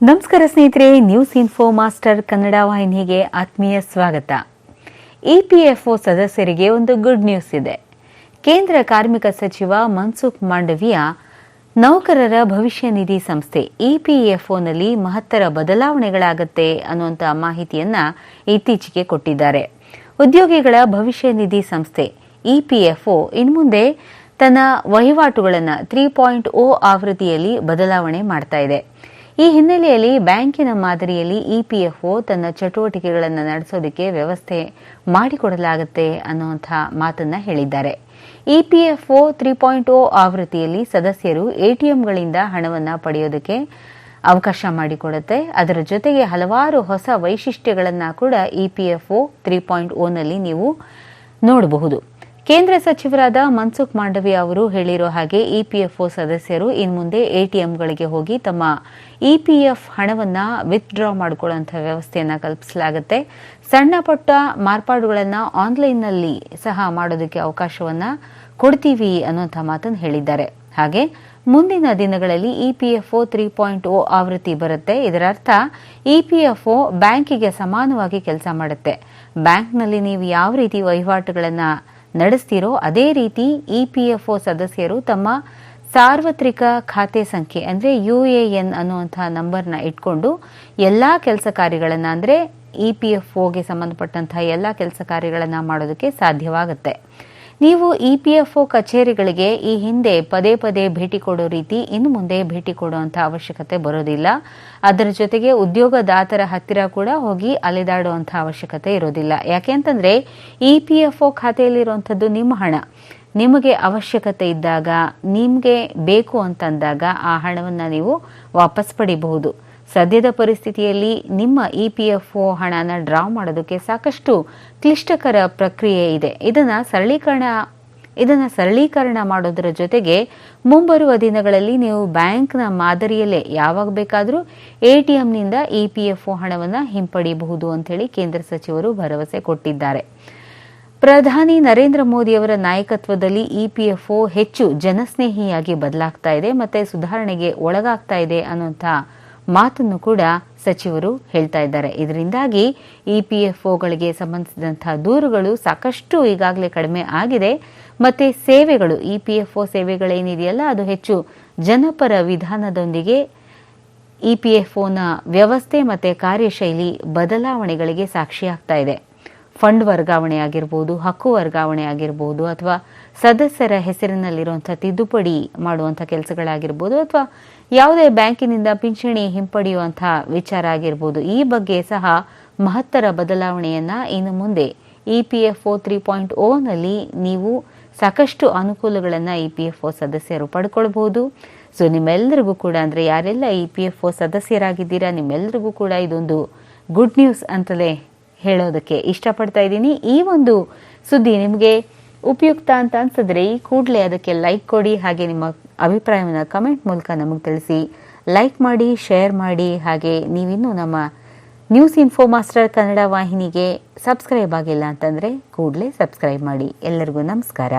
ನಮಸ್ಕಾರ ಸ್ನೇಹಿತರೆ news info master Kannada ವಾಹಿನಿಗೆ ಆತ್ಮೀಯ ಸ್ವಾಗತ. ಇಪಿಎಫ್ಒ ಸದಸ್ಯರಿಗೆ ಒಂದು ಗುಡ್ ನ್ಯೂಸ್ ಇದೆ. ಕೇಂದ್ರ ಕಾರ್ಮಿಕ ಸಚಿವ ಮನ್ಸುಖ್ ಮಾಂಡವಿಯಾ ನೌಕರರ ಭವಿಷ್ಯ ನಿಧಿ ಸಂಸ್ಥೆ ಇಪಿಎಫ್ಒನಲ್ಲಿ ಮಹತ್ತರ ಬದಲಾವಣೆಗಳಾಗತ್ತೆ ಅನ್ನುವಂಥ ಮಾಹಿತಿಯನ್ನ ಇತ್ತೀಚೆಗೆ ಕೊಟ್ಟಿದ್ದಾರೆ. ಉದ್ಯೋಗಿಗಳ ಭವಿಷ್ಯ ನಿಧಿ ಸಂಸ್ಥೆ ಇಪಿಎಫ್ಒ ಇನ್ಮುಂದೆ ತನ್ನ ವಹಿವಾಟುಗಳನ್ನು ತ್ರೀ ಪಾಯಿಂಟ್ ಓ ಆವೃತ್ತಿಯಲ್ಲಿ ಬದಲಾವಣೆ ಮಾಡ್ತಾ ಇದೆ. ಈ ಹಿನ್ನೆಲೆಯಲ್ಲಿ ಬ್ಯಾಂಕಿನ ಮಾದರಿಯಲ್ಲಿ ಇಪಿಎಫ್ಒ ತನ್ನ ಚಟುವಟಿಕೆಗಳನ್ನು ನಡೆಸೋದಕ್ಕೆ ವ್ಯವಸ್ಥೆ ಮಾಡಿಕೊಡಲಾಗುತ್ತೆ ಅನ್ನುವಂಥ ಮಾತನ್ನ ಹೇಳಿದ್ದಾರೆ. ಇಪಿಎಫ್ಒ ತ್ರೀ ಪಾಯಿಂಟ್ ಓ ಆವೃತ್ತಿಯಲ್ಲಿ ಸದಸ್ಯರು ಎಟಿಎಂಗಳಿಂದ ಹಣವನ್ನು ಪಡೆಯೋದಕ್ಕೆ ಅವಕಾಶ ಮಾಡಿಕೊಡುತ್ತೆ. ಅದರ ಜೊತೆಗೆ ಹಲವಾರು ಹೊಸ ವೈಶಿಷ್ಟ್ಯಗಳನ್ನು ಕೂಡ ಇಪಿಎಫ್ಒ ತ್ರೀ ಪಾಯಿಂಟ್ ಓನಲ್ಲಿ ನೀವು ನೋಡಬಹುದು. ಕೇಂದ್ರ ಸಚಿವರಾದ ಮನ್ಸುಖ್ ಮಾಂಡವಿ ಅವರು ಹೇಳಿರೋ ಹಾಗೆ ಇಪಿಎಫ್ಒ ಸದಸ್ಯರು ಇನ್ಮುಂದೆ ಎಟಿಎಂಗಳಿಗೆ ಹೋಗಿ ತಮ್ಮ ಇಪಿಎಫ್ ಹಣವನ್ನು ವಿತ್ಡ್ರಾ ಮಾಡಿಕೊಳ್ಳುವಂಥ ವ್ಯವಸ್ಥೆಯನ್ನು ಕಲ್ಪಿಸಲಾಗುತ್ತೆ. ಸಣ್ಣ ಪುಟ್ಟ ಮಾರ್ಪಾಡುಗಳನ್ನು ಆನ್ಲೈನ್ನಲ್ಲಿ ಸಹ ಮಾಡೋದಕ್ಕೆ ಅವಕಾಶವನ್ನು ಕೊಡ್ತೀವಿ ಅನ್ನುವಂಥ ಮಾತನ್ನು ಹೇಳಿದ್ದಾರೆ. ಹಾಗೆ ಮುಂದಿನ ದಿನಗಳಲ್ಲಿ ಇಪಿಎಫ್ಒ ತ್ರೀ ಪಾಯಿಂಟ್ ಒ ಆವೃತ್ತಿ ಬರುತ್ತೆ. ಇದರರ್ಥ ಇಪಿಎಫ್ಒ ಬ್ಯಾಂಕಿಗೆ ಸಮಾನವಾಗಿ ಕೆಲಸ ಮಾಡುತ್ತೆ. ಬ್ಯಾಂಕ್ನಲ್ಲಿ ನೀವು ಯಾವ ರೀತಿ ವಹಿವಾಟುಗಳನ್ನು ನಡೆಸ್ತೀರೋ ಅದೇ ರೀತಿ ಇ ಪಿ ಎಫ್ ಒ ಸದಸ್ಯರು ತಮ್ಮ ಸಾರ್ವತ್ರಿಕ ಖಾತೆ ಸಂಖ್ಯೆ, ಅಂದರೆ ಯು ಎ ಎನ್ ಅನ್ನುವಂಥ ನಂಬರ್ನ ಇಟ್ಕೊಂಡು ಎಲ್ಲ ಕೆಲಸ ಕಾರ್ಯಗಳನ್ನು, ಅಂದರೆ ಇ ಪಿ ಎಫ್ ಒಗೆ ಸಂಬಂಧಪಟ್ಟಂತಹ ಎಲ್ಲ ಕೆಲಸ ಕಾರ್ಯಗಳನ್ನು ಮಾಡೋದಕ್ಕೆ ಸಾಧ್ಯವಾಗುತ್ತೆ. ನೀವು ಇ ಪಿ ಎಫ್ ಒ ಕಚೇರಿಗಳಿಗೆ ಈ ಹಿಂದೆ ಪದೇ ಪದೇ ಭೇಟಿ ಕೊಡೋ ರೀತಿ ಇನ್ನು ಮುಂದೆ ಭೇಟಿ ಕೊಡುವಂಥ ಅವಶ್ಯಕತೆ ಬರೋದಿಲ್ಲ. ಅದರ ಜೊತೆಗೆ ಉದ್ಯೋಗದಾತರ ಹತ್ತಿರ ಕೂಡ ಹೋಗಿ ಅಲೆದಾಡುವಂಥ ಅವಶ್ಯಕತೆ ಇರೋದಿಲ್ಲ. ಯಾಕೆ ಅಂತಂದ್ರೆ ಇ ಪಿ ಎಫ್ ಒ ಖಾತೆಯಲ್ಲಿರುವಂಥದ್ದು ನಿಮ್ಮ ಹಣ. ನಿಮಗೆ ಅವಶ್ಯಕತೆ ಇದ್ದಾಗ, ನಿಮಗೆ ಬೇಕು ಅಂತಂದಾಗ ಆ ಹಣವನ್ನು ನೀವು ವಾಪಸ್ ಪಡಿಬಹುದು. ಸದ್ಯದ ಪರಿಸ್ಥಿತಿಯಲ್ಲಿ ನಿಮ್ಮ ಇ ಪಿ ಎಫ್ ಒ ಹಣನ ಡ್ರಾ ಮಾಡೋದಕ್ಕೆ ಸಾಕಷ್ಟು ಕ್ಲಿಷ್ಟಕರ ಪ್ರಕ್ರಿಯೆ ಇದೆ. ಇದನ್ನು ಸರಳೀಕರಣ ಇದನ್ನು ಸರಳೀಕರಣ ಮಾಡೋದರ ಜೊತೆಗೆ ಮುಂಬರುವ ದಿನಗಳಲ್ಲಿ ನೀವು ಬ್ಯಾಂಕ್ನ ಮಾದರಿಯಲ್ಲೇ ಯಾವಾಗ ಬೇಕಾದರೂ ಎ ಟಿ ಎಂನಿಂದ ಇ ಪಿ ಎಫ್ ಒ ಹಣವನ್ನು ಹಿಂಪಡೆಯಬಹುದು ಅಂತೇಳಿ ಕೇಂದ್ರ ಸಚಿವರು ಭರವಸೆ ಕೊಟ್ಟಿದ್ದಾರೆ. ಪ್ರಧಾನಿ ನರೇಂದ್ರ ಮೋದಿಯವರ ನಾಯಕತ್ವದಲ್ಲಿ ಇ ಪಿ ಎಫ್ ಒ ಹೆಚ್ಚು ಜನಸ್ನೇಹಿಯಾಗಿ ಬದಲಾಗ್ತಾ ಇದೆ, ಮತ್ತು ಸುಧಾರಣೆಗೆ ಒಳಗಾಗ್ತಾ ಇದೆ ಅನ್ನುವಂಥ ಮಾತನ್ನು ಕೂಡ ಸಚಿವರು ಹೇಳ್ತಾ ಇದ್ದಾರೆ. ಇದರಿಂದಾಗಿ ಇಪಿಎಫ್ಒಗಳಿಗೆ ಸಂಬಂಧಿಸಿದಂತಹ ದೂರುಗಳು ಸಾಕಷ್ಟು ಈಗಾಗಲೇ ಕಡಿಮೆ ಆಗಿದೆ. ಮತ್ತೆ ಸೇವೆಗಳು ಇಪಿಎಫ್ಒ ಸೇವೆಗಳೇನಿದೆಯಲ್ಲ, ಅದು ಹೆಚ್ಚು ಜನಪರ ವಿಧಾನದೊಂದಿಗೆ ಇಪಿಎಫ್ಒನ ವ್ಯವಸ್ಥೆ ಮತ್ತೆ ಕಾರ್ಯಶೈಲಿ ಬದಲಾವಣೆಗಳಿಗೆ ಸಾಕ್ಷಿಯಾಗ್ತಾ ಇದೆ. ಫಂಡ್ ವರ್ಗಾವಣೆ ಆಗಿರ್ಬೋದು ಹಕ್ಕು ವರ್ಗಾವಣೆ ಆಗಿರ್ಬೋದು ಅಥವಾ ಸದಸ್ಯರ ಹೆಸರಿನಲ್ಲಿರುವಂಥ ತಿದ್ದುಪಡಿ ಮಾಡುವಂಥ ಕೆಲಸಗಳಾಗಿರ್ಬೋದು ಅಥವಾ ಯಾವುದೇ ಬ್ಯಾಂಕಿನಿಂದ ಪಿಂಚಣಿ ಹಿಂಪಡೆಯುವಂಥ ವಿಚಾರ ಆಗಿರ್ಬೋದು, ಈ ಬಗ್ಗೆ ಸಹ ಮಹತ್ತರ ಬದಲಾವಣೆಯನ್ನ ಇನ್ನು ಮುಂದೆ E P F O three point ಓನಲ್ಲಿ ನೀವು ಸಾಕಷ್ಟು ಅನುಕೂಲಗಳನ್ನು ಇ ಪಿ ಎಫ್ ಒ ಸದಸ್ಯರು ಪಡ್ಕೊಳ್ಬಹುದು ಸೊ ನಿಮ್ಮೆಲ್ಲರಿಗೂ ಕೂಡ ಅಂದರೆ ಯಾರೆಲ್ಲ ಇ ಪಿ ಎಫ್ ಒ ಸದಸ್ಯರಾಗಿದ್ದೀರಾ ನಿಮ್ಮೆಲ್ಲರಿಗೂ ಕೂಡ ಇದೊಂದು ಗುಡ್ ನ್ಯೂಸ್ ಅಂತಲೇ ಹೇಳೋದಕ್ಕೆ ಇಷ್ಟಪಡ್ತಾ ಇದ್ದೀನಿ. ಈ ಒಂದು ಸುದ್ದಿ ನಿಮಗೆ ಉಪಯುಕ್ತ ಅಂತ ಅನ್ಸಿದ್ರೆ ಕೂಡಲೇ ಅದಕ್ಕೆ ಲೈಕ್ ಕೊಡಿ, ಹಾಗೆ ನಿಮ್ಮ ಅಭಿಪ್ರಾಯವನ್ನು ಕಮೆಂಟ್ ಮೂಲಕ ನಮಗೆ ತಿಳಿಸಿ. ಲೈಕ್ ಮಾಡಿ ಶೇರ್ ಮಾಡಿ, ಹಾಗೆ ನೀವಿನ್ನೂ ನಮ್ಮ ನ್ಯೂಸ್ ಇನ್ಫೋ ಮಾಸ್ಟರ್ ಕನ್ನಡ ವಾಹಿನಿಗೆ ಸಬ್ಸ್ಕ್ರೈಬ್ ಆಗಿಲ್ಲ ಅಂತಂದರೆ ಕೂಡಲೇ ಸಬ್ಸ್ಕ್ರೈಬ್ ಮಾಡಿ. ಎಲ್ಲರಿಗೂ ನಮಸ್ಕಾರ.